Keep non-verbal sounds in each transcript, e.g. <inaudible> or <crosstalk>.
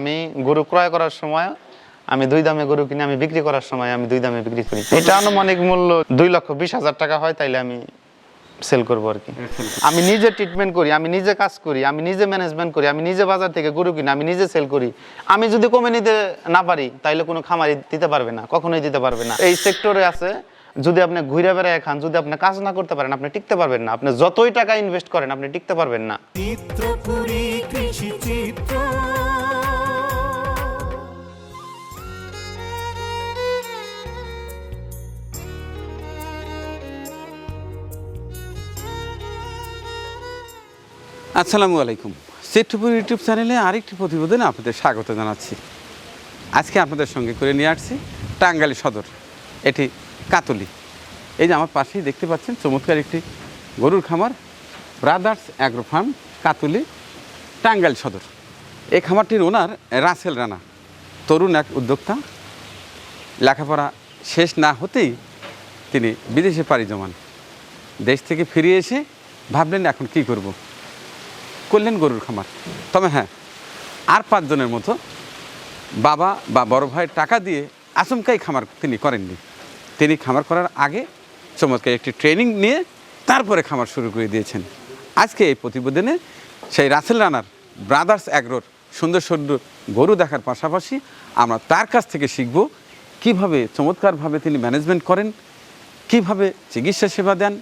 আমি গরু ক্রয় করার সময় আমি দুই দামে গরু কিনে আমি বিক্রি করার সময় আমি দুই দামে বিক্রি করি। এটা আনুমানিক মূল্য দুই লক্ষ বিশ হাজার টাকা হয় তাইলে আমি সেল করব আর কি। আমি নিজে ট্রিটমেন্ট করি আমি নিজে কাজ করি আমি নিজে ম্যানেজমেন্ট করি আমি নিজে বাজার থেকে গরু কিনি আমি নিজে সেল করি। আমি যদি কমে নিতে না পারি তাইলে কোনো খামারি দিতে পারবে না কখনোই দিতে পারবে না। এই সেক্টরে আছে যদি আপনি ঘুরে বেড়ায় খান যদি আপনি কাজ না করতে পারেন আপনি টিকতে পারবেন না। আপনি যতই টাকা ইনভেস্ট করেন আপনি টিকতে পারবেন না। আসসালামু আলাইকুম। চিত্রপুর ইউটিউব চ্যানেলে আরেকটি প্রতিবেদনে আপনাদের স্বাগত জানাচ্ছি। আজকে আপনাদের সঙ্গে করে নিয়ে আসছি টাঙ্গাইল সদর, এটি কাতলি। এই যে আমার পাশেই দেখতে পাচ্ছেন চমৎকার একটি গরুর খামার brothers agro farm, Katuli, Tangail সদর। এই খামারটির ওনার রাসেল রানা, তরুণ এক উদ্যোক্তা। লেখাপড়া শেষ না হতেই তিনি বিদেশে পাড়ি জমান। দেশ থেকে ফিরে এসে ভাবলেন এখন কি করব। করলেন গরুর খামার। তবে হ্যাঁ আর পাঁচজনের মতো বাবা বা বড় ভাইয়ের টাকা দিয়ে আচমকাই খামার তিনি করেননি। তিনি খামার করার আগে চমৎকার একটি ট্রেনিং নিয়ে তারপরে খামার শুরু করে দিয়েছেন। আজকে এই প্রতিবেদনে সেই রাসেল রানার ব্রাদার্স অ্যাগ্রোর সুন্দর সুন্দর গরু দেখার পাশাপাশি আমরা তার কাছ থেকে শিখব কীভাবে চমৎকারভাবে তিনি ম্যানেজমেন্ট করেন, কীভাবে চিকিৎসা সেবা দেন,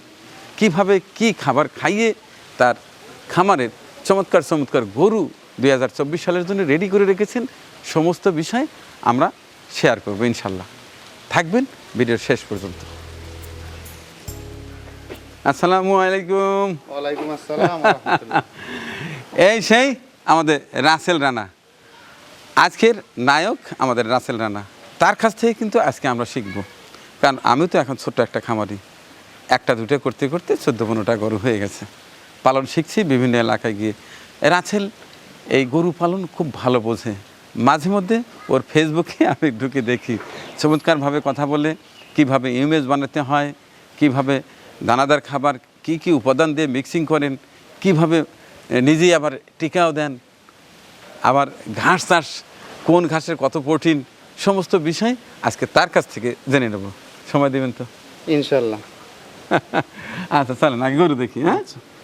কীভাবে কি খাবার খাইয়ে তার খামারের চমৎকার চমৎকার গরু দুই হাজার চব্বিশ সালের জন্য রেডি করে রেখেছেন। সমস্ত বিষয় আমরা শেয়ার করব ইনশাল্লাহ। থাকবেন ভিডিওর শেষ পর্যন্ত। আসসালামু আলাইকুম। ওয়ালাইকুম আসসালাম <laughs> এই সেই আমাদের রাসেল রানা। আজকের নায়ক আমাদের রাসেল রানা। তার কাছ থেকে কিন্তু আজকে আমরা শিখব। কারণ আমি তো এখন ছোট্ট একটা খামারি। একটা দুটো করতে করতে চোদ্দ পনেরোটা গরু হয়ে গেছে। পালন শিখছি বিভিন্ন এলাকায় গিয়ে। রাসেল এই গরু পালন খুব ভালো বোঝে। মাঝে মধ্যে ওর ফেসবুকে <laughs> আমি ঢুকে দেখি। চমৎকারভাবে কথা বলে কীভাবে ইমেজ বানাতে হয় কীভাবে দানাদার খাবার কি কি উপাদান দিয়ে মিক্সিং করেন কীভাবে নিজেই আবার টিকাও দেন আবার ঘাস চাষ কোন ঘাসের কত প্রোটিন সমস্ত বিষয় আজকে তার কাছ থেকে জেনে নেব। সময় দেবেন তো? ইনশাল্লাহ। <laughs> আচ্ছা চলেন আগে গরু দেখি হ্যাঁ?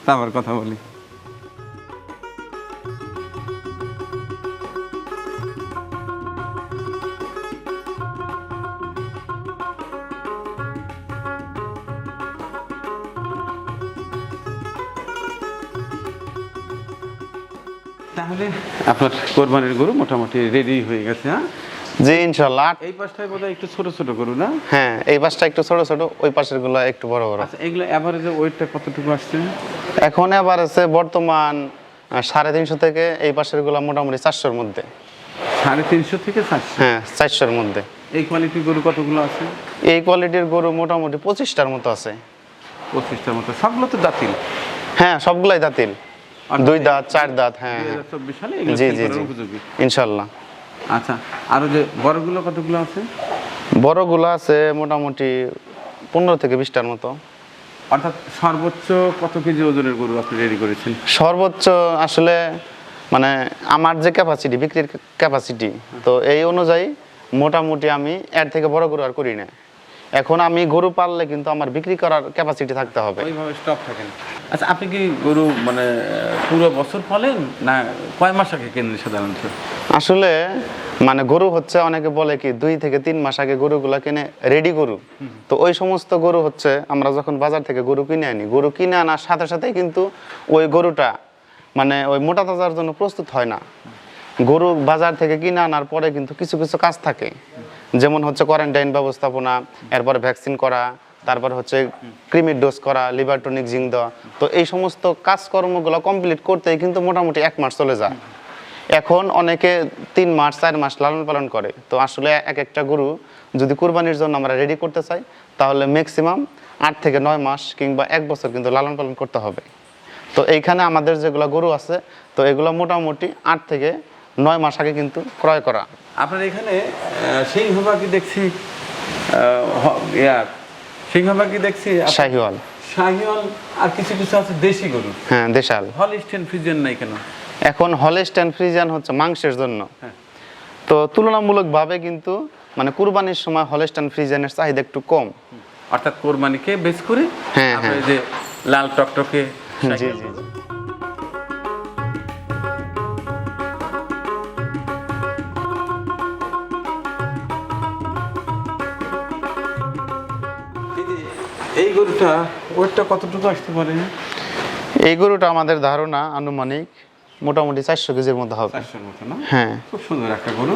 তারপর কথা বলি। তাহলে আপনার কোরবানির গরু মোটামুটি রেডি হয়ে গেছে হ্যাঁ? জি ইনশাল্লাহ এই পাশটায় বোধহয় একটু ছোট ছোট গরু না? হ্যাঁ এই পাশটা একটু ছোট ছোট ওই পাশেরগুলো একটু বড় বড়। আচ্ছা এগুলো অ্যাভারেজে ওয়েটটা কতটুকু আসছে? এখন আবার আছে বর্তমান সাড়ে তিনশো থেকে এই পাশেরগুলো মোটামুটি চারশোর মধ্যে। সাড়ে তিনশো থেকে চারশো? হ্যাঁ চারশোর মধ্যে। এই কোয়ালিটির গরু কতগুলো আছে? এই কোয়ালিটির গরু মোটামুটি পঁচিশটার মতো আছে। পঁচিশটার মতো। সবগুলো তো দাঁতিল হ্যাঁ সবগুলাই দাঁতিল দুই দাঁত চার দাঁত হ্যাঁ হ্যাঁ। হাজার চব্বিশ সালে জি জি জি। ইনশাল্লাহ আচ্ছা আরও যে বড়গুলো কতগুলো আছে? বড়গুলো আছে মোটামুটি পনেরো থেকে বিশটার মতো। অর্থাৎ সর্বোচ্চ কত কেজি ওজনের গরু আপনি রেডি করেছেন? সর্বোচ্চ আসলে মানে আমার যে ক্যাপাসিটি বিক্রির ক্যাপাসিটি তো এই অনুযায়ী মোটামুটি আমি এর থেকে বড় গরু আর করি না এখন আমি গরু পাললে কিন্তু আমার বিক্রি করার ক্যাপাসিটি থাকতে হবে। ওইভাবে স্টক থাকেন আচ্ছা আপনি কি গরু মানে পুরো বছর পালেন না কয় মাস আগে কেনেন সাধারণত? আসলে মানে গরু হচ্ছে অনেকে বলে কি দুই থেকে তিন মাস আগে গরুগুলা কিনে রেডি গরু। তো ওই সমস্ত গরু হচ্ছে আমরা যখন বাজার থেকে গরু কিনে আনি গরু কিনে আনার সাথে সাথে কিন্তু ওই গরুটা মানে ওই মোটা তাজার জন্য প্রস্তুত হয় না। গরু বাজার থেকে কিনে আনার পরে কিন্তু কিছু কিছু কাজ থাকে। যেমন হচ্ছে কোয়ারেন্টাইন ব্যবস্থাপনা, এরপর ভ্যাকসিন করা, তারপর হচ্ছে ক্রিমির ডোজ করা লিভার টনিক জিং দেওয়া। তো এই সমস্ত কাজকর্মগুলো কমপ্লিট করতেই কিন্তু মোটামুটি এক মাস চলে যায়। এখন অনেকে তিন মাস, চার মাস লালন পালন করে। তো আসলে এক একটা গরু যদি কুরবানির জন্য আমরা রেডি করতে চাই, তাহলে ম্যাক্সিমাম আট থেকে নয় মাস কিংবা এক বছর কিন্তু লালন পালন করতে হবে। তো এইখানে আমাদের যেগুলো গরু আছে, তো এগুলো মোটামুটি আট থেকে নয় মাস আগে কিন্তু ক্রয় করা। আপনার এখানে সিংহবাগি দেখছি আহ, হ- ইয়া সিংহবাগি দেখছি শাহিওয়াল। শাহিওয়াল আর কিছু কিছু আছে দেশি গরু। হ্যাঁ দেশাল। হলিস্টেন ফ্রিজিয়ান নাই কেন? এখন হলেস্টাইন ফ্রিজিয়ান হচ্ছে মাংসের জন্য। হ্যাঁ। তো তুলনামূলকভাবে কিন্তু মানে কুরবানির সময় হলেস্টাইন ফ্রিজিয়ানের চাহিদা একটু কম। অর্থাৎ কোরবানিকে বেশ করে হ্যাঁ, হ্যাঁ। যে লাল টকটকে জি জি। গরুটা ওয়েটটা কতটুকু আসতে পারে? এই গরুটা আমাদের ধারণা আনুমানিক মোটামুটি চারশো কেজির মতো হবে। চারশোর মতো না? হ্যাঁ। খুব সুন্দর একটা গরু।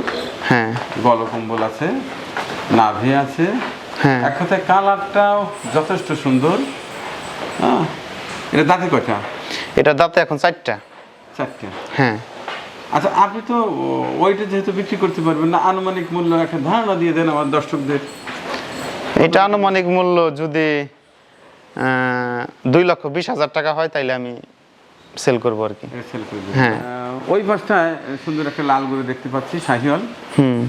হ্যাঁ। গলকম্বল আছে নাভি আছে। হ্যাঁ। এক কথায় কালারটাও যথেষ্ট সুন্দর। হ্যাঁ এটা দাঁতে কয়টা? এটা দাঁতে এখন চারটা। চারটে। হ্যাঁ। আচ্ছা আপনি তো ওইটা যেহেতু বিক্রি করতে পারবেন না আনুমানিক মূল্য একটা ধারণা দিয়ে দেন আমার দর্শকদের। এটা আনুমানিক মূল্য যদি দুই লক্ষ বিশ হাজার টাকা হয় তাইলে আমি সেল করব আর কি। হ্যাঁ। ওই পাশটায় সুন্দর একটা লাল গরু দেখতে পাচ্ছি শাহিওয়াল। হুম।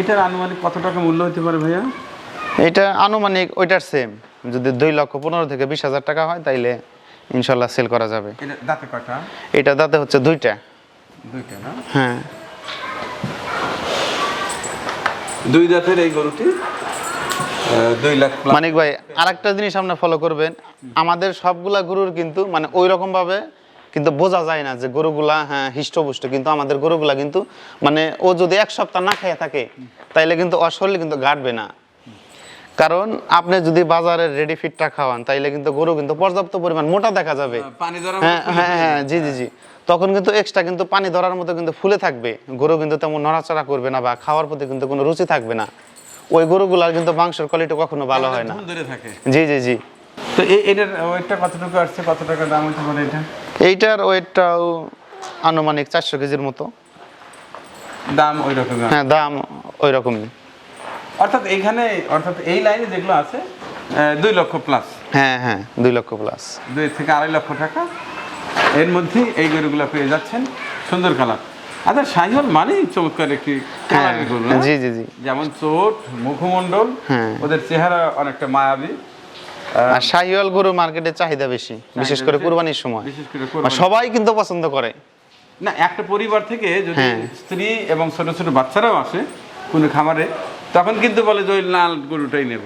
এটার আনুমানিক কত টাকা মূল্য হতে পারে ভাইয়া? এটা আনুমানিক ওইটার সেম যদি দুই লক্ষ পনেরো থেকে বিশ হাজার টাকা হয় তাইলে ইনশাল্লাহ সেল করা যাবে। এটা দাঁতে কয়টা? এটা দাঁতে হচ্ছে দুইটা। দুইটা না? হ্যাঁ। দুই দাঁতের এই গরুটি? দুই লাখ মানিক ভাই আরেকটা জিনিস আপনি ফলো করবেন আমাদের সবগুলা গরুর কিন্তু মানে ওই রকম ভাবে কিন্তু বোঝা যায় না যে গরুগুলা হ্যাঁ হিষ্টপুষ্ট কিন্তু আমাদের গরুগুলা কিন্তু মানে ও যদি এক সপ্তাহ না খেয়ে থাকে তাইলে কিন্তু ওর শরীর কিন্তু গাটবে না। কারণ আপনি যদি বাজারের রেডি ফিটটা খাওয়ান তাইলে কিন্তু গরু কিন্তু পর্যাপ্ত পরিমাণ মোটা দেখা যাবে। হ্যাঁ হ্যাঁ হ্যাঁ জি জি জি। তখন কিন্তু এক্সট্রা কিন্তু পানি ধরার মতো কিন্তু ফুলে থাকবে। গরু কিন্তু তেমন নড়াচড়া করবে না বা খাওয়ার প্রতি কিন্তু কোনো রুচি থাকবে না। ওই গরুগুলার কিন্তু মাংসের কোয়ালিটি কখনো ভালো হয় না। জি জি জি। তো এই এটার ওয়েটটা কতটুকু আসছে? কত টাকা দাম হতে পারে এটা? এইটার ওয়েটটাও আনুমানিক চারশো কেজির মতো। দাম ওই রকম হ্যাঁ দাম ওই রকমই অর্থাৎ এখানে অর্থাৎ এই লাইনে যেগুলো আছে দুই লক্ষ প্লাস হ্যাঁ হ্যাঁ দুই লক্ষ প্লাস দুই থেকে আড়াই লক্ষ টাকা। এর মধ্যে এই গরুগুলো পেয়ে যাচ্ছেন। সুন্দর কালার আচ্ছা সাইহল মানেই চমৎকার একটি হ্যাঁ কালারের গরু জি জি জি যেমন চোট মুখমণ্ডল হ্যাঁ। ওদের চেহারা অনেকটা মায়াবী আর শাহিওয়াল গরু মার্কেটে চাহিদা বেশি বিশেষ করে। কুরবানির সময়। সবাই কিন্তু পছন্দ করে না একটা পরিবার থেকে যদি হ্যাঁ। স্ত্রী এবং ছোট ছোট বাচ্চারাও আসে কোনো খামারে তখন কিন্তু বলে যে লাল গরুটাই নেব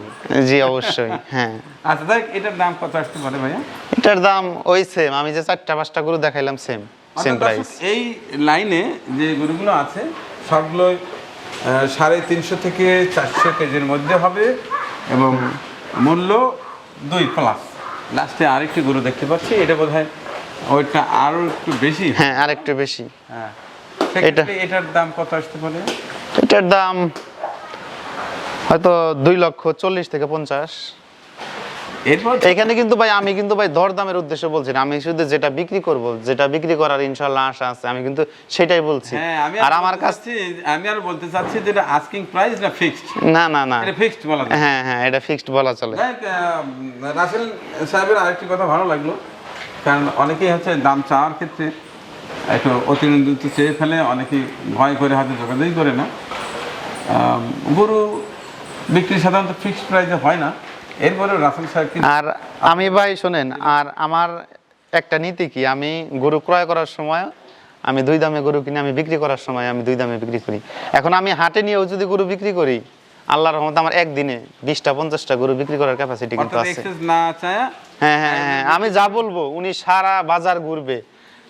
জি অবশ্যই হ্যাঁ আচ্ছা দেখ এটার দাম কত আসতে পারে ভাইয়া এটার দাম ওই সেম আমি যে চারটা পাঁচটা গরু দেখাইলাম সেম সেম প্রাইস এই লাইনে যে গরুগুলো আছে সবগুলো সাড়ে তিনশো থেকে চারশো কেজির মধ্যে হবে এবং মূল্য দুই প্লাস লাস্টে আরেকটি গরু দেখতে পাচ্ছি এটা বোধ হয় ওইটা আরও একটু বেশি। হ্যাঁ আর একটু বেশি। হ্যাঁ সেক্ষেত্রে এটার দাম কত আসতে পারে? এটার দাম হয়তো দুই লক্ষ চল্লিশ থেকে পঞ্চাশ। এখানে কিন্তু ভাই আমি কিন্তু ভাই দর দামের উদ্দেশ্যে বলছি না। আমি শুধু যেটা বিক্রি করব যেটা বিক্রি করার ইনশাল্লাহ আশা আছে আমি কিন্তু সেটাই বলছি। হ্যাঁ আমি আর আমার কাছ আমি আর বলতে চাচ্ছি যে এটা আস্কিং প্রাইস না ফিক্সড না না না। এটা ফিক্সড বলা যায়। হ্যাঁ হ্যাঁ এটা ফিক্সড বলা চলে। রাসেল সাহেবের আরেকটি কথা ভালো লাগল। কারণ অনেকেই হচ্ছে দাম চাওয়ার ক্ষেত্রে একটু অতিরিক্ত চেয়ে ফেলে অনেকেই ভয় করে হয়তো যোগাযোগই করে না। গরু বিক্রি সাধারণত ফিক্সড প্রাইসে হয় না। এরপরেও রাসেল সাহেব আর আমি ভাই শোনেন আর আমার একটা নীতি কি? আমি গরু ক্রয় করার সময় আমি দুই দামে গরু কিনে আমি বিক্রি করার সময় আমি দুই দামে বিক্রি করি। এখন আমি হাটে নিয়েও যদি গরু বিক্রি করি আল্লাহর রহমত আমার একদিনে বিশটা পঞ্চাশটা গরু বিক্রি করার ক্যাপাসিটি কিন্তু আছে। এক্সেস হ্যাঁ হ্যাঁ হ্যাঁ আমি যা বলব উনি সারা বাজার ঘুরবে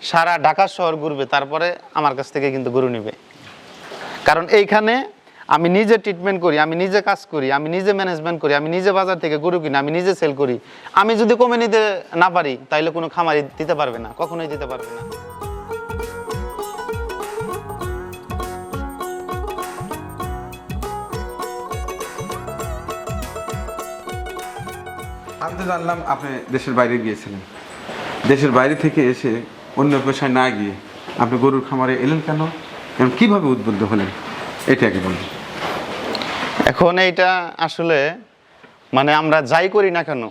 সারা ঢাকা শহর ঘুরবে তারপরে আমার কাছ থেকে কিন্তু গরু নিবে। কারণ এইখানে আমি নিজে ট্রিটমেন্ট করি, আমি নিজে কাজ করি, আমি নিজে ম্যানেজমেন্ট করি, আমি নিজে বাজার থেকে গরু কিনি, আমি নিজে সেল করি। আমি যদি কমে নিতে না পারি, তাইলে কোনো খামারি দিতে পারবে না, কখনোই দিতে পারবে না। আমি তো জানলাম আপনি দেশের বাইরে গিয়েছিলেন। দেশের বাইরে থেকে এসে অন্য পেশায় না গিয়ে আপনি গরুর খামারে এলেন কেন? এবং কীভাবে উদ্বুদ্ধ হলেন? এটা আগে বলুন। এখন এইটা আসলে মানে আমরা যাই করি না কেন?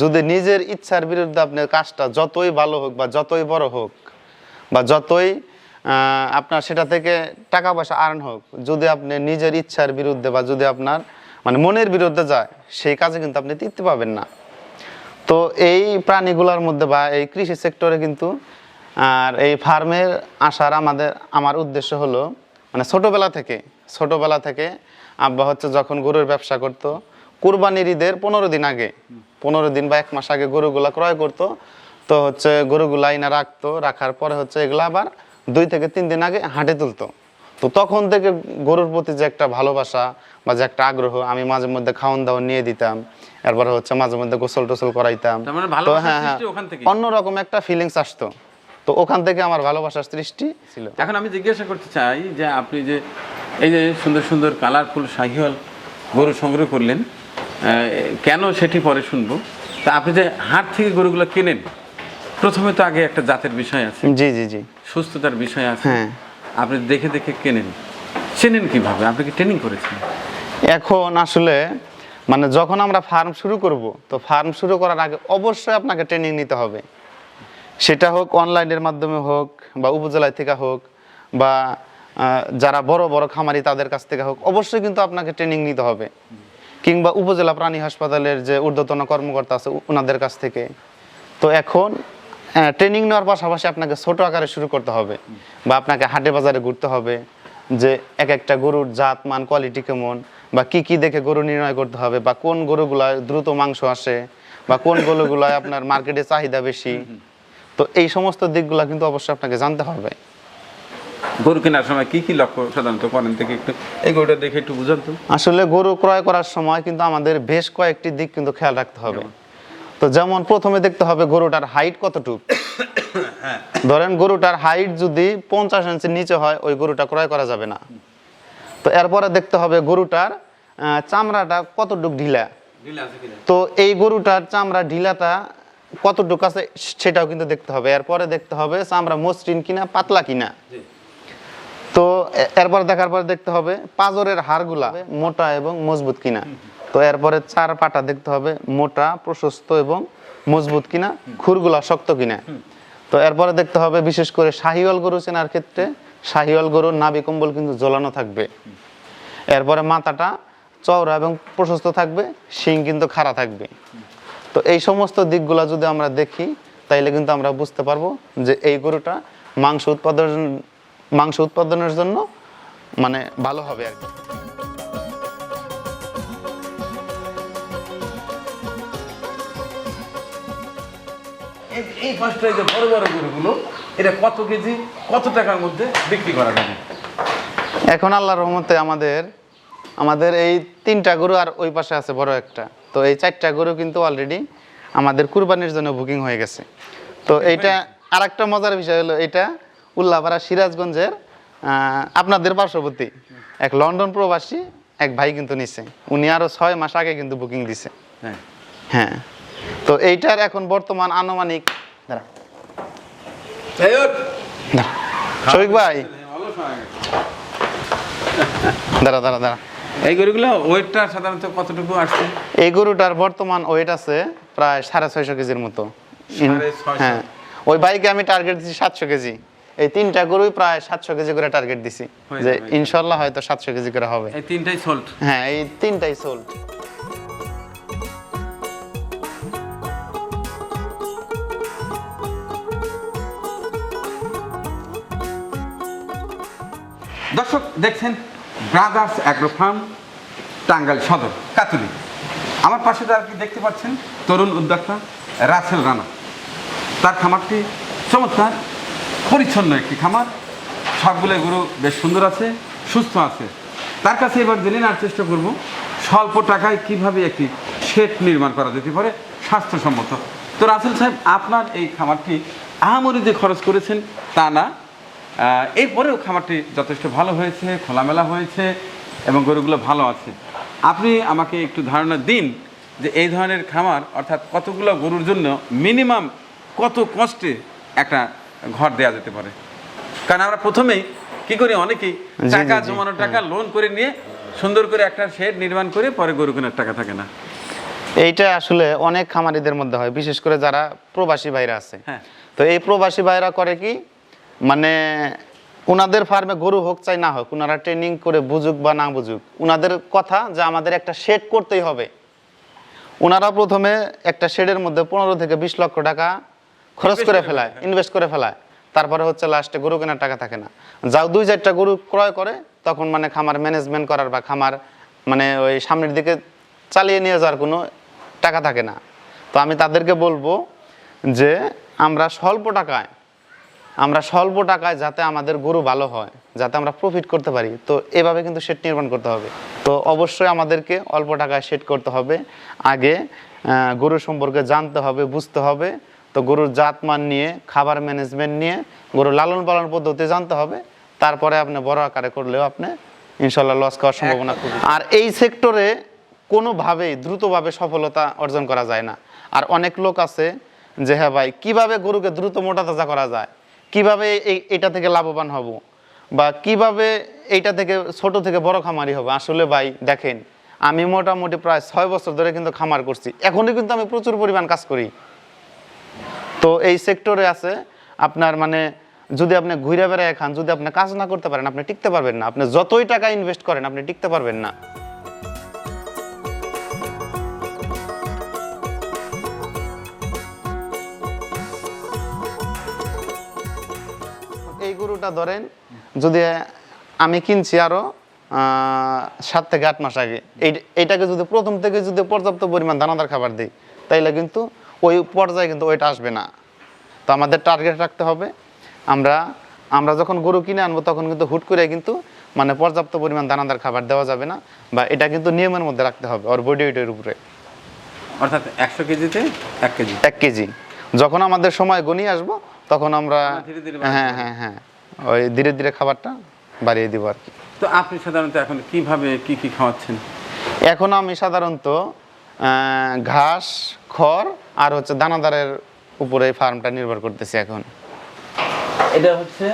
যদি নিজের ইচ্ছার বিরুদ্ধে আপনার কাজটা যতই ভালো হোক বা যতই বড় হোক বা যতই আপনার সেটা থেকে টাকা পয়সা আর্ন হোক, যদি আপনি নিজের ইচ্ছার বিরুদ্ধে বা যদি আপনার মানে মনের বিরুদ্ধে যায়, সেই কাজে কিন্তু আপনি তৃপ্তি পাবেন না। তো এই প্রাণীগুলোর মধ্যে বা এই কৃষি সেক্টরে কিন্তু, আর এই ফার্মের আসার আমাদের, আমার উদ্দেশ্য হলো মানে ছোটোবেলা থেকে ছোটোবেলা থেকে আব্বা হচ্ছে যখন গরুর ব্যবসা করতো কুরবানির ঈদের পনেরো দিন আগে পনেরো দিন বা এক মাস আগে গরুগুলা ক্রয় করতো। তো হচ্ছে গরুগুলা আইনা রাখতো রাখার পরে হচ্ছে এগুলো আবার দুই থেকে তিন দিন আগে হাঁটে তুলতো। তো তখন থেকে গরুর প্রতি যে একটা ভালোবাসা বা যে একটা আগ্রহ আমি মাঝে মধ্যে খাওয়ান দাওয়ান নিয়ে দিতাম এরপরে হচ্ছে মাঝে মধ্যে গোসল টোসল করাইতাম। মানে তো হ্যাঁ হ্যাঁ? অন্যরকম একটা ফিলিংস আসতো। তো ওখান থেকে আমার ভালোবাসার সৃষ্টি ছিল। এখন আমি জিজ্ঞাসা করতে চাই যে আপনি যে এই যে সুন্দর সুন্দর কালারফুল শাহিওয়াল গরু সংগ্রহ করলেন কেন সেটি পরে শুনব? তা আপনি যে হাট থেকে গরুগুলো কেনেন প্রথমে তো আগে একটা জাতের বিষয় আছে। জি জি জি। সুস্থতার বিষয় আছে। হ্যাঁ। আপনি দেখে দেখে কেনেন। চেনেন কীভাবে? আপনি কি ট্রেনিং করেছেন? এখন আসলে মানে যখন আমরা ফার্ম শুরু করব তো ফার্ম শুরু করার আগে অবশ্যই আপনাকে ট্রেনিং নিতে হবে। সেটা হোক অনলাইনের মাধ্যমে হোক বা উপজেলায় থেকে হোক বা যারা বড় বড় খামারি তাদের কাছ থেকে হোক, অবশ্যই কিন্তু আপনাকে ট্রেনিং নিতে হবে। কিংবা উপজেলা প্রাণী হাসপাতালের যে ঊর্ধ্বতন কর্মকর্তা আছে ওনাদের কাছ থেকে। তো এখন ট্রেনিং নেওয়ার পাশাপাশি আপনাকে ছোট আকারে শুরু করতে হবে বা আপনাকে হাটে বাজারে ঘুরতে হবে যে এক একটা গরুর জাত, মান কোয়ালিটি কেমন বা কি কি দেখে গরু নির্ণয় করতে হবে বা কোন গরুগুলায় দ্রুত মাংস আসে বা কোন গরুগুলায় আপনার মার্কেটে চাহিদা বেশি। তো এই সমস্ত দিকগুলো কিন্তু অবশ্যই আপনাকে জানতে হবে। গরু কেনার সময় কি কি লক্ষ্য সাধারণত করেন? থেকে একটু এই গরুটা দেখে একটু বুঝান তো। আসলে গরু ক্রয় করার সময় কিন্তু আমাদের বেশ কয়েকটি দিক কিন্তু খেয়াল রাখতে হবে। তো যেমন প্রথমে দেখতে হবে গরুটার হাইট কতটুকু। <coughs> ধরেন গরুটার হাইট যদি পঞ্চাশ ইঞ্চির নিচে হয় ওই গরুটা ক্রয় করা যাবে না। তো এরপরে দেখতে হবে গরুটার চামড়াটা কতটুকু ঢিলা। তো এই গরুটার চামড়া ঢিলাটা কতটুকু আছে সেটাও কিন্তু দেখতে হবে। এরপরে দেখতে হবে চামড়া মসৃণ কিনা পাতলা কিনা। তো এরপর দেখার পর দেখতে হবে পাজরের হাড়গুলা মোটা এবং মজবুত কিনা। তো এরপরে চার পাটা দেখতে হবে মোটা, প্রশস্ত এবং মজবুত কিনা, খুরগুলা শক্ত কিনা। তো এরপরে দেখতে হবে বিশেষ করে শাহিওয়াল গরু চেনার ক্ষেত্রে শাহিওয়াল গরুর নাভি কম্বল কিন্তু ঝোলানো থাকবে। এরপরে মাথাটা চওড়া এবং প্রশস্ত থাকবে, শিং কিন্তু খাড়া থাকবে। তো এই সমস্ত দিকগুলা যদি আমরা দেখি, তাইলে কিন্তু আমরা বুঝতে পারব যে এই গরুটা মাংস উৎপাদন মাংস উৎপাদনের জন্য মানে ভালো হবে আর কি। এই- পাঁচটা যে বড় বড় গরুগুলো এটা কত কেজি কত টাকার মধ্যে বিক্রি করা যাবে? এখন আল্লাহর রহমতে আমাদের আমাদের এই তিনটা গরু আর ওই পাশে আছে বড় একটা। তো এই চারটা গরু কিন্তু অলরেডি আমাদের কুরবানির জন্য বুকিং হয়ে গেছে। তো এইটা আর একটা মজার বিষয় হলো এটা উল্লাপাড়া সিরাজগঞ্জের আহ, আপনাদের পার্শ্ববর্তী এক লন্ডন প্রবাসী এক ভাই কিন্তু নিছে। উনি আরও ছয় মাস আগে কিন্তু বুকিং দিছে। হ্যাঁ। হ্যাঁ। তো এইটার এখন বর্তমান আনুমানিক শফিক ভাই। দাঁড়া দাঁড়া দাঁড়া। এই গরুগুলো ওয়েটটা সাধারণত কতটুকু আসছে? এই গরুটার বর্তমান ওয়েট আছে প্রায় সাড়ে ছয়শো কেজির মতো? হ্যাঁ। ওই বাইকে আমি টার্গেট দিচ্ছি সাতশো কেজি। এই তিনটা গরুই প্রায় সাতশো কেজি করে টার্গেট দিছি। যে ইনশাল্লাহ হয়তো সাতশো কেজি করে হবে। এই তিনটাই সোল্ড হ্যাঁ এই তিনটাই সোল্ড দর্শক দেখছেন ব্রাদার্স অ্যাগ্রো ফার্ম টাঙ্গাইল সদর কাতুলি। আমার পাশে যারা কি দেখতে পাচ্ছেন তরুণ উদ্যোক্তা রাসেল রানা। তার খামারটি চমৎকার। পরিচ্ছন্ন একটি খামার। সবগুলো গরু বেশ সুন্দর আছে, সুস্থ আছে। তার কাছে এবার জেনে নেওয়ার চেষ্টা করব, স্বল্প টাকায় কীভাবে একটি শেড নির্মাণ করা যেতে পারে স্বাস্থ্যসম্মত। তো রাসেল সাহেব, আপনার এই খামারটি আহামরি যে খরচ করেছেন তা না। এরপরেও খামারটি যথেষ্ট ভালো হয়েছে, খোলামেলা হয়েছে এবং গরুগুলো ভালো আছে। আপনি আমাকে একটু ধারণা দিন যে এই ধরনের খামার, অর্থাৎ কতগুলো গরুর জন্য মিনিমাম কত কষ্টে একটা ঘর দেওয়া যেতে পারে। কারণ আমরা প্রথমেই কি করি অনেকেই টাকা জমানো টাকা লোন করে নিয়ে সুন্দর করে একটা শেড নির্মাণ করে পরে গরু কেনার টাকা থাকে না। এইটা আসলে অনেক খামারিদের মধ্যে হয় বিশেষ করে যারা প্রবাসী ভাইরা আছে। হ্যাঁ। তো এই প্রবাসী ভাইরা করে কি মানে ওনাদের ফার্মে গরু হোক চাই না হোক ওনারা ট্রেনিং করে বুঝুক বা না বুঝুক ওনাদের কথা যে আমাদের একটা শেড করতেই হবে। ওনারা প্রথমে একটা শেডের মধ্যে পনেরো থেকে বিশ লক্ষ টাকা খরচ করে ফেলায় ইনভেস্ট করে ফেলায়। তারপরে হচ্ছে লাস্টে গরু কেনার টাকা থাকে না। যাও দুই চারটা গরু ক্রয় করে তখন মানে খামার ম্যানেজমেন্ট করার বা খামার মানে ওই সামনের দিকে চালিয়ে নিয়ে যাওয়ার কোনো টাকা থাকে না। তো আমি তাদেরকে বলব যে আমরা স্বল্প টাকায় আমরা স্বল্প টাকায় যাতে আমাদের গরু ভালো হয় যাতে আমরা প্রফিট করতে পারি তো এভাবে কিন্তু সেট নির্মাণ করতে হবে। তো অবশ্যই আমাদেরকে অল্প টাকায় সেট করতে হবে। আগে গরু সম্পর্কে জানতে হবে বুঝতে হবে। তো গরুর জাতমান নিয়ে, খাবার ম্যানেজমেন্ট নিয়ে গরুর লালন পালন পদ্ধতি জানতে হবে। তারপরে আপনি বড় আকারে করলেও আপনি ইনশাল্লাহ লস খাওয়ার সম্ভাবনা খুব আর এই সেক্টরে কোনোভাবেই দ্রুতভাবে সফলতা অর্জন করা যায় না। আর অনেক লোক আছে যে হ্যাঁ ভাই, কীভাবে গরুকে দ্রুত মোটা তাজা করা যায়? কীভাবে এই, এটা থেকে লাভবান হব? বা কীভাবে এইটা থেকে ছোট থেকে বড় খামারি হবে? আসলে ভাই, দেখেন, আমি মোটামুটি প্রায় ছয় বছর ধরে কিন্তু খামার করছি। এখনই কিন্তু আমি প্রচুর পরিমাণ কাজ করি। তো এই সেক্টরে আছে, আপনার মানে যদি আপনি ঘুরে বেড়ায় খান, যদি আপনি কাজ না করতে পারেন, আপনি টিকতে পারবেন না। আপনি যতই টাকা ইনভেস্ট করেন, আপনি টিকতে পারবেন না। এই গরুটা ধরেন, যদি আমি কিনছি আরও সাত থেকে আট মাস আগে, এই- এইটাকে যদি প্রথম থেকে যদি পর্যাপ্ত পরিমাণ দানাদার খাবার দিই, তাইলে কিন্তু ওই পর্যায়ে কিন্তু ওইটা আসবে না। তো আমাদের টার্গেট রাখতে হবে। আমরা আমরা যখন গরু কিনে আনব তখন কিন্তু হুট করে কিন্তু মানে পর্যাপ্ত পরিমাণ দানাদার খাবার দেওয়া যাবে না বা এটা কিন্তু নিয়মের মধ্যে রাখতে হবে ওর বডি ওয়েটের উপরে। অর্থাৎ একশো কেজিতে এক কেজি। এক কেজি। যখন আমাদের সময় গনিয়ে আসব তখন আমরা হ্যাঁ হ্যাঁ হ্যাঁ। ওই ধীরে ধীরে খাবারটা বাড়িয়ে দিব আর কি। তো আপনি সাধারণত এখন কীভাবে কি কি খাওয়াচ্ছেন? এখন আমি সাধারণত ঘাস খড় আর হচ্ছে দানাদারের উপরে ফার্মটা নির্ভর করতেছি এখন। এটা হচ্ছে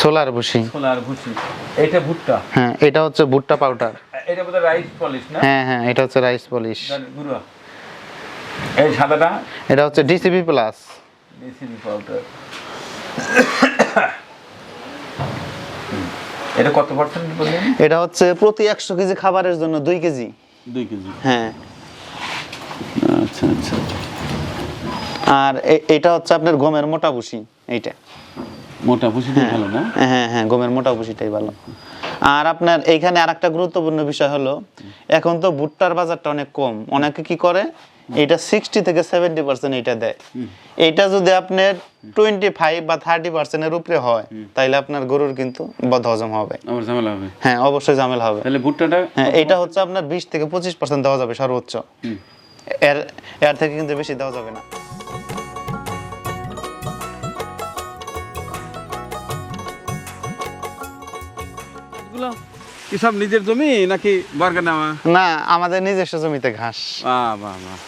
সোলার ভুসি। ছোলার ভুসি। এটা ভুট্টা? হ্যাঁ এটা হচ্ছে ভুট্টা পাউডার। এটা বোধহয় রাইস পলিশ না? হ্যাঁ হ্যাঁ এটা হচ্ছে রাইস পলিশ। গুঁড়ো। এই সাদাটা? এটা হচ্ছে ডিসিবি প্লাস। DCB powder. এটা কত পার্সেন্ট বললেন? এটা হচ্ছে প্রতি একশো কেজি খাবারের জন্য দুই কেজি। দুই কেজি। হ্যাঁ। আচ্ছা আচ্ছা। আর এটা হচ্ছে আপনার গমের মোটা ভুসি এইটা। মোটা ভুসিটা ভালো না? হ্যাঁ হ্যাঁ গমের মোটা ভুসিটাই ভালো। আর আপনার এইখানে আরেকটা গুরুত্বপূর্ণ বিষয় হলো এখন তো ভুট্টার বাজারটা অনেক কম। অনেকে কি করে? এটা সিক্সটি থেকে সেভেন্টি পার্সেন্ট এটা দেয়। এইটা যদি আপনার টোয়েন্টি ফাইভ বা থার্টি পার্সেন্টের উপরে হয় তাইলে আপনার গরুর কিন্তু বদ হজম হবে ঝামেলা হবে। হ্যাঁ অবশ্যই ঝামেলা হবে। তাহলে ভুট্টাটা হ্যাঁ এটা হচ্ছে আপনার বিশ থেকে পঁচিশ পার্সেন্ট দেওয়া যাবে সর্বোচ্চ। এর এর থেকে কিন্তু বেশি দেওয়া যাবে না। এগুলো কি সব নিজের জমি নাকি নেওয়া? না আমাদের নিজস্ব জমিতে ঘাস। বাহ বাহ বাহ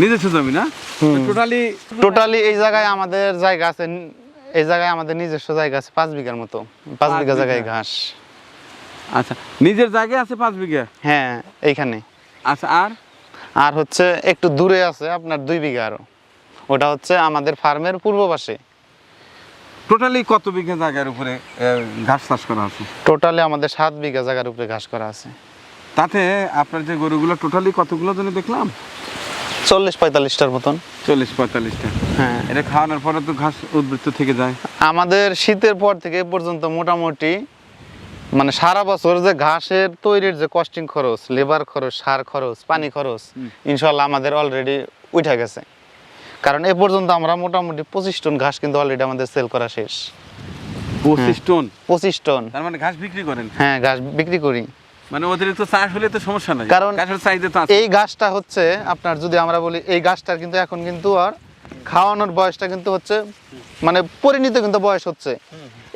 নিজস্ব জমি না? টোটালি টোটালি এই জায়গায় আমাদের জায়গা আছে এই জায়গায় আমাদের নিজস্ব জায়গা আছে পাঁচ বিঘার মতো। পাঁচ পাঁচ বিঘা জায়গায় ঘাস। আচ্ছা নিজের জায়গায় আছে পাঁচ বিঘা? হ্যাঁ এইখানে। আচ্ছা আর? আর হচ্ছে একটু দূরে আছে আপনার দুই বিঘা আরও। ওটা হচ্ছে আমাদের ফার্মের পূর্ব পাশে টোটালি কত বিঘা জায়গার উপরে ঘাস চাষ করা আছে? টোটালি আমাদের সাত বিঘা জায়গার উপরে ঘাস করা আছে। তাতে আপনার যে গরুগুলো টোটালি কতগুলো জন্য দেখলাম? চল্লিশ পঁয়তাল্লিশটার মতন। চল্লিশ পঁয়তাল্লিশটা। হ্যাঁ। এটা খাওয়ানোর পরে তো ঘাস উদ্বৃত্ত থেকে যায়। আমাদের শীতের পর থেকে এ পর্যন্ত মোটামুটি মানে সারা বছর যে ঘাসের তৈরির যে কস্টিং খরচ লেবার খরচ সার খরচ পানি খরচ ইনশাল্লাহ আমাদের অলরেডি উঠে গেছে। কারণ এ পর্যন্ত আমরা মোটামুটি পঁচিশ টন ঘাস কিন্তু অলরেডি আমাদের সেল করা শেষ। পঁচিশ টন? পঁচিশ টন। তার মানে ঘাস বিক্রি করেন? হ্যাঁ ঘাস বিক্রি করি। মানে অতিরিক্ত চাষ হলে তো সমস্যা নাই। কারণ ঘাসের চাহিদা তো এই ঘাসটা হচ্ছে আপনার যদি আমরা বলি এই ঘাসটার কিন্তু এখন কিন্তু আর খাওয়ানোর বয়সটা কিন্তু হচ্ছে মানে পরিণত কিন্তু বয়স হচ্ছে।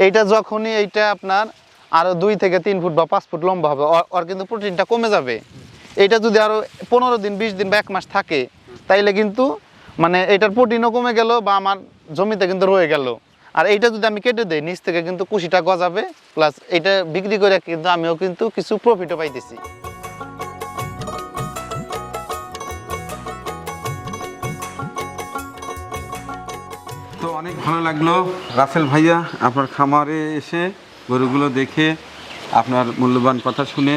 এইটা যখনই এইটা আপনার আরও দুই থেকে তিন ফুট বা পাঁচ ফুট লম্বা হবে। ওর- কিন্তু প্রোটিনটা কমে যাবে। এটা যদি আরও পনেরো দিন, বিশ দিন বা এক মাস থাকে, তাইলে কিন্তু মানে এটার প্রোটিনও কমে গেল বা আমার জমিতে কিন্তু রয়ে গেল। আর এইটা যদি আমি কেটে দিই, নিচ থেকে কিন্তু কুশিটা গজাবে প্লাস এটা বিক্রি করে কিন্তু আমিও কিন্তু কিছু প্রফিটও পাইতেছি। তো অনেক ভালো লাগল। রাসেল ভাইয়া, আপনার খামারে এসে গরুগুলো দেখে আপনার মূল্যবান কথা শুনে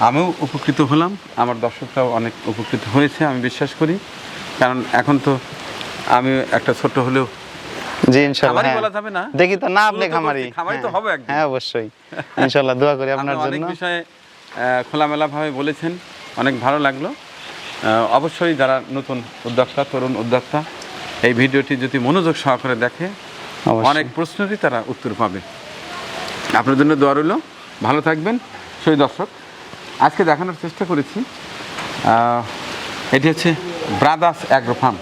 আমিও উপকৃত হলাম। আমার দর্শকরাও অনেক উপকৃত হয়েছে আমি বিশ্বাস করি। কারণ এখন তো আমি একটা ছোট হলেও জি ইনশাল্লাহ খামারি হ্যাঁ। বলা যাবে না? দেখি তো না আপনি খামারি। খামারি তো হ্যাঁ, হব একদিন। হ্যাঁ অবশ্যই। ইনশাল্লাহ দোয়া করি আপনার আপনি অনেক বিষয়ে আহ, খোলামেলাভাবে বলেছেন অনেক ভালো লাগল। অবশ্যই যারা নতুন উদ্যোক্তা তরুণ উদ্যোক্তা এই ভিডিওটি যদি মনোযোগ সহকারে দেখে অনেক প্রশ্নেরই তারা উত্তর পাবে। আপনার জন্য দোয়া রইল। ভালো থাকবেন। সেই দর্শক আজকে দেখানোর চেষ্টা করেছি এটি হচ্ছে brothers agro farm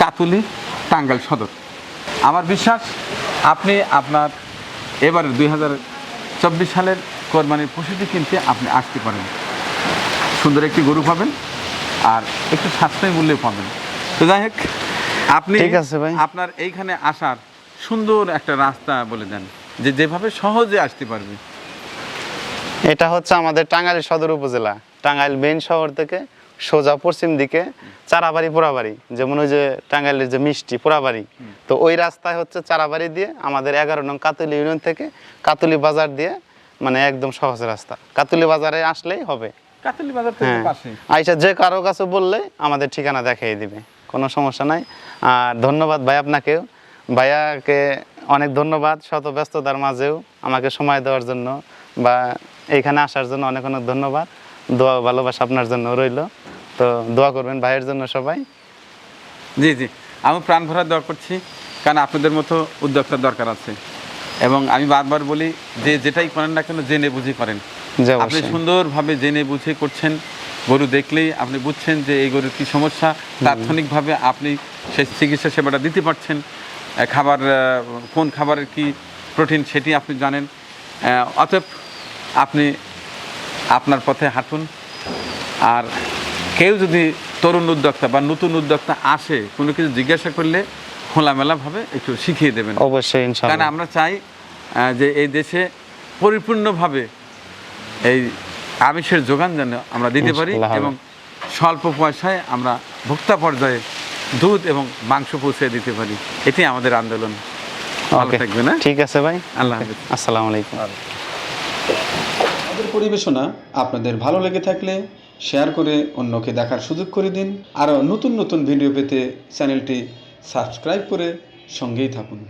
Katuli Tangail সদর। আমার বিশ্বাস আপনি আপনার এবারে দুই হাজার চব্বিশ সালের কোরবানির পশুটি কিনতে আপনি আসতে পারেন। সুন্দর একটি গরু পাবেন আর একটু সাশ্রয়ী মূল্যে পাবেন। তো যাই হোক আপনি ঠিক আছে ভাই। আপনার এইখানে আসার সুন্দর একটা রাস্তা বলে দেন। যে যেভাবে সহজে আসতে পারবে। এটা হচ্ছে আমাদের টাঙ্গাইল সদর উপজেলা। টাঙ্গাইল মেইন শহর থেকে সোজা পশ্চিম দিকে চারাবাড়ি পোড়াবাড়ি। যেমন ওই যে টাঙ্গাইলের যে মিষ্টি পোড়াবাড়ি। তো ওই রাস্তায় হচ্ছে চারাবাড়ি দিয়ে আমাদের এগারো নং কাতুলি ইউনিয়ন থেকে কাতুলি বাজার দিয়ে মানে একদম সহজ রাস্তা। কাতুলি বাজারে আসলেই হবে। কাতলি বাজার থেকে হ্যাঁ। পাশে। আইসা যে কারও কাছে বললে আমাদের ঠিকানা দেখিয়ে দিবে। কোনো সমস্যা নাই। আর ধন্যবাদ ভাই আপনাকেও। ভাইয়াকে অনেক ধন্যবাদ শত ব্যস্ততার মাঝেও আমাকে সময় দেওয়ার জন্য বা এইখানে আসার জন্য অনেক অনেক ধন্যবাদ। দোয়া ভালোবাসা আপনার জন্য রইল। তো দোয়া করবেন ভাইয়ের জন্য সবাই। জি জি। আমি প্রাণ ভরা দোয়া করছি কারণ আপনাদের মতো উদ্যোক্তার দরকার আছে। এবং আমি বারবার বলি যে যেটাই করেন না কেন জেনে বুঝে করেন। আপনি সুন্দরভাবে জেনে বুঝে করছেন গরু দেখলেই আপনি বুঝছেন যে এই গরুর কী সমস্যা। তাৎক্ষণিকভাবে আপনি সেই চিকিৎসা সেবাটা দিতে পারছেন। খাবার কোন খাবারের কি প্রোটিন সেটি আপনি জানেন। অতএব আপনি আপনার পথে হাঁটুন। আর কেউ যদি তরুণ উদ্যোক্তা বা নতুন উদ্যোক্তা আসে কোনো কিছু জিজ্ঞাসা করলে খোলামেলাভাবে একটু শিখিয়ে দেবেন। অবশ্যই কারণ আমরা চাই যে এই দেশে পরিপূর্ণভাবে এই আমিষের যোগান যেন আমরা দিতে পারি এবং স্বল্প পয়সায় আমরা ভোক্তা পর্যায়ে দুধ এবং মাংস পৌঁছে দিতে পারি। এটি আমাদের আন্দোলন। ভালো থাকবে না ঠিক আছে ভাই। আল্লাহ আসসালাম আসসালামু আলাইকুম। আমাদের পরিবেশনা আপনাদের ভালো লেগে থাকলে শেয়ার করে অন্যকে দেখার সুযোগ করে দিন। আরও নতুন নতুন ভিডিও পেতে চ্যানেলটি সাবস্ক্রাইব করে সঙ্গেই থাকুন।